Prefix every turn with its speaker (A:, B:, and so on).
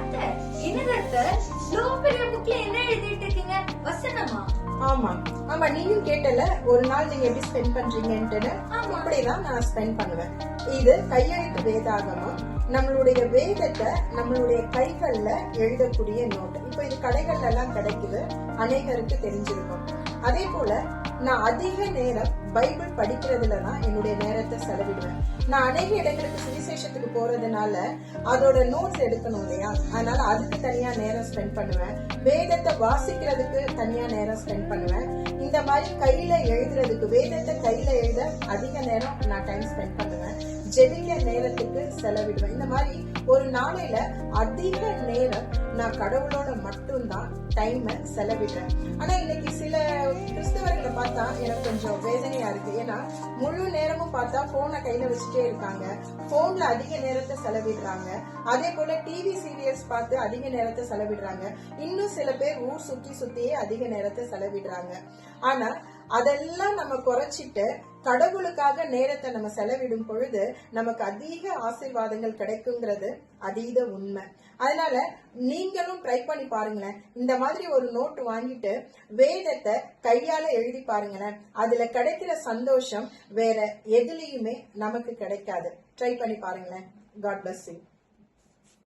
A: அத்தை என்னது அத்தை
B: ஆமா. ஆமா நீயும் கேட்டல ஒரு நாள் நீங்க எப்படி ஸ்பெண்ட் பண்றீங்கன்ட்டு
A: ஆமா.
B: இப்படிதான் நான் ஸ்பெண்ட் பண்ணுவேன். இது கையெழுத்து வேதாகமம். நம்மளுடைய வேதத்தை நம்மளுடைய கைகள்ல எழுதக்கூடிய நோட் இப்போ இது கடைகள்ல எல்லாம் கிடைக்குது. அநேகருக்கு தெரிஞ்சிருக்கும். அதே போல நான் அதிக நேரம் பைபிள் படிக்கிறதுல தான் என்னுடைய நேரத்தை செலவிடுவேன். நான் அநேக இடங்களுக்கு சுவிசேஷத்துக்கு போறதுனால அதோட நோட்ஸ் எடுக்கணும் இல்லையா? அதனால அதுக்கு தனியா நேரம் ஸ்பெண்ட் பண்ணுவேன். வேதத்தை வாசிக்கிறதுக்கு தனியா நேரம் ஸ்பெண்ட் பண்ணுவேன். இந்த மாதிரி கையில எழுதுறதுக்கு வேதத்தை கையில எழுத அதிக நேரம் நான் டைம் ஸ்பெண்ட் பண்ணுவேன். ஜெபிக்க நேரத்துக்கு செலவிடுவேன். இந்த மாதிரி ஒரு நாளையில அதிக நேரம் நான் கடவுளோட மட்டும்தான் டைமை செலவிடுறேன். ஆனா இன்னைக்கு சில கிறிஸ்தவர்களை பார்த்தா எனக்கு கொஞ்சம் வேதனையா இருக்கு. ஏன்னா முழு பார்த்தா போனை கையில வச்சுட்டே இருக்காங்க. போன்ல அதிக நேரத்தை செலவிடுறாங்க. அதே போல டிவி சீரியல்ஸ் பார்த்து அதிக நேரத்தை செலவிடுறாங்க. இன்னும் சில பேர் ஊர் சுத்தி சுத்தியே அதிக நேரத்தை செலவிடுறாங்க. ஆனா அதெல்லாம் நம்ம குறைச்சிட்டு கடவுளுக்காக நேரத்தை நம்ம செலவிடும் பொழுது நமக்கு அதிக ஆசீர்வாதங்கள் கிடைக்குங்கிறது அதீத உண்மை. அதனால நீங்களும் ட்ரை பண்ணி பாருங்களேன். இந்த மாதிரி ஒரு நோட்டு வாங்கிட்டு வேதத்தை கையால எழுதி பாருங்களேன். அதுல கிடைக்கிற சந்தோஷம் வேற எதுலேயுமே நமக்கு கிடைக்காது. ட்ரை பண்ணி பாருங்களேன். God bless you